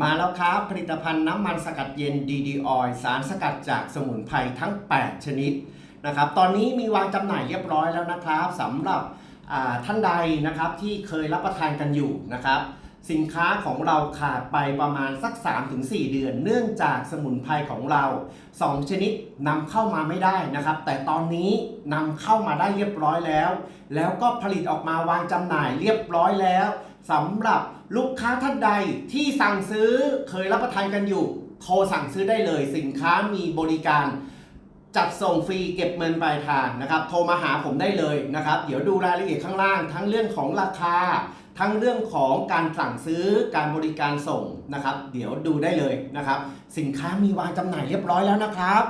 มาแล้วครับ ผลิตภัณฑ์น้ำมันสกัดเย็น DD Oil สารสกัดจากสมุนไพรทั้ง 8 ชนิดนะครับ ตอนนี้มีวางจำหน่ายเรียบร้อยแล้วนะครับสำหรับท่านใดนะครับที่เคยรับประทานกันอยู่นะครับ สินค้าของเราขาดไปประมาณสัก 3-4 เดือน เนื่องจากสมุนไพรของเรา 2 ชนิดนำเข้ามาไม่ได้นะครับ แต่ตอนนี้นำเข้ามาได้เรียบร้อยแล้ว แล้วก็ผลิตออกมาวางจำหน่ายเรียบร้อยแล้ว สำหรับลูกค้าท่านใดที่สั่งซื้อเคยรับประทานกันอยู่โทรสั่งซื้อได้เลย สินค้ามีบริการ จัดส่งฟรีเก็บเงินปลายทางนะครับโทรมาหาผมได้เลยนะครับ เดี๋ยวดูรายละเอียดข้างล่าง ทั้งเรื่องของราคา ทั้งเรื่องของการสั่งซื้อการบริการส่งนะครับ เดี๋ยวดูได้เลยนะครับ สินค้ามีวางจำหน่ายเรียบร้อยแล้วนะครับ